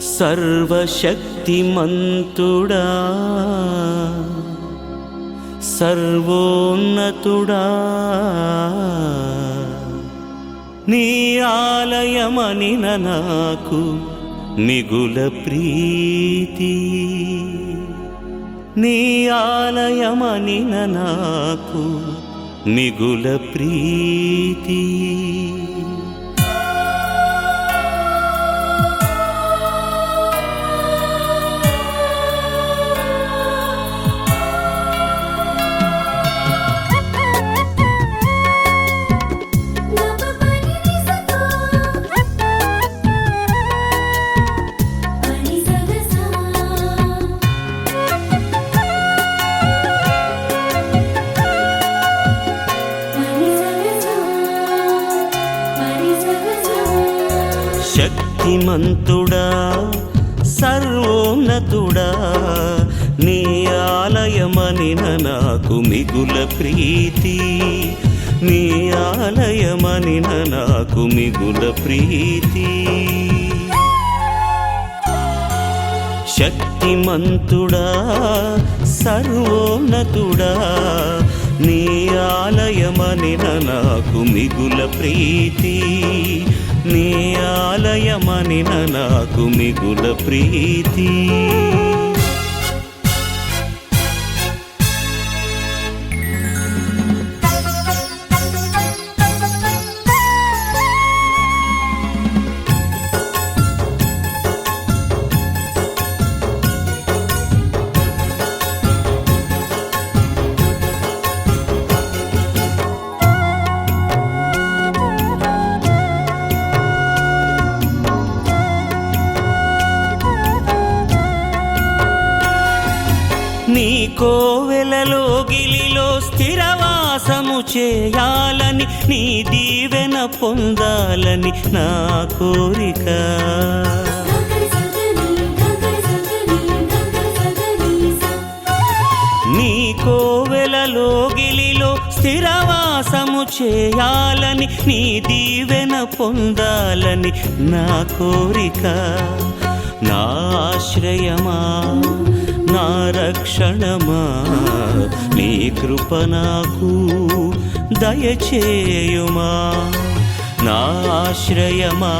సర్వశక్తిమంతుడా సర్వోన్నతుడా. నీ ఆలయమని నాకు మిగుల ప్రీతి. నీ ఆలయమని నాకు మిగుల ప్రీతి. శక్తిమంతుడా సర్వోన్నతుడా నీ ఆలయమని నాకు మిగుల ప్రీతి. నీ ఆలయమని నాకు మిగుల ప్రీతి. శక్తిమంతుడా సర్వోన్నతుడా నీ ఆలయమని నాకు మిగుల ప్రీతి. నీ నాకు మిగుల ప్రీతి. కోవెలలో గిలిలో స్థిరవాసము చేయాలని నీ దీవెన పొందాలని నా కోరిక. నీ కోవెలలో గిలిలో స్థిరవాసము చేయాలని నీ దీవెన పొందాలని నా కోరిక. నా ఆశ్రయమా? నా రక్షణమా? నీ కృప నాకు దయచేయుమా? నా ఆశ్రయమా?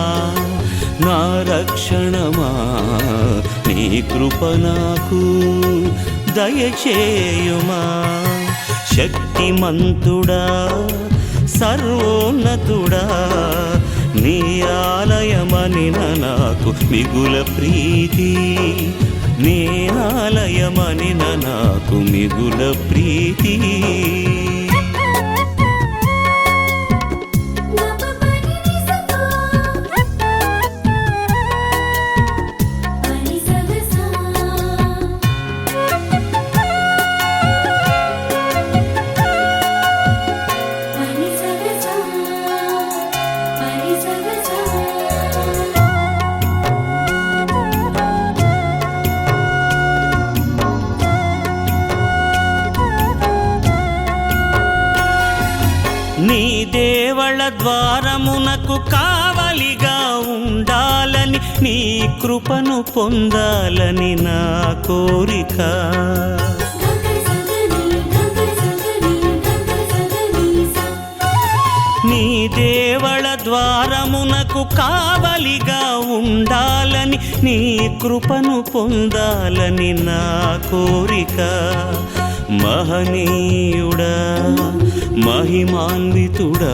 నా రక్షణమా? నీ కృప నాకు దయచేయుమా? శక్తిమంతుడా సర్వోన్నతుడా నీ ఆలయమని నాకు మిగుల ప్రీతి నేనాలయమని నాకు మిగుల ప్రీతి. నీ దేవళ ద్వారమునకు కావలిగా ఉండాలని నీ కృపను పొందాలని నా కోరిక. నీ దేవళ ద్వారమునకు కావలిగా ఉండాలని నీ కృపను పొందాలని నా కోరిక. మహనీయుడా మహిమాన్వితుడా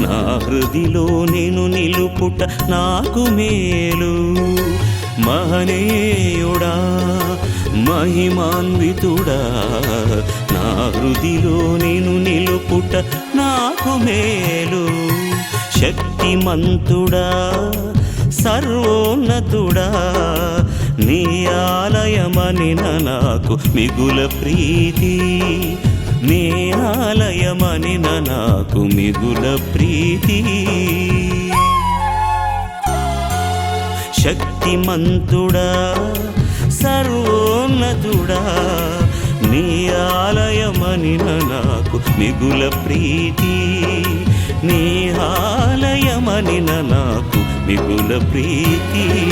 నా హృదిలో నేను నిలుపుట నాకు మేలు. మహనీయుడా మహిమాన్వితుడా నా హృదిలో నేను నిలుపుట నాకు మేలు. శక్తిమంతుడా సర్వోన్నతుడా నీ ఆలయమని నాకు మిగుల ప్రీతి. నీ ఆలయమని నాకు మిగుల ప్రీతి. శక్తిమంతుడా సర్వోన్నతుడా నీ ఆలయమని నాకు మిగుల ప్రీతి. నీ ఆలయమని నాకు మిగుల ప్రీతి.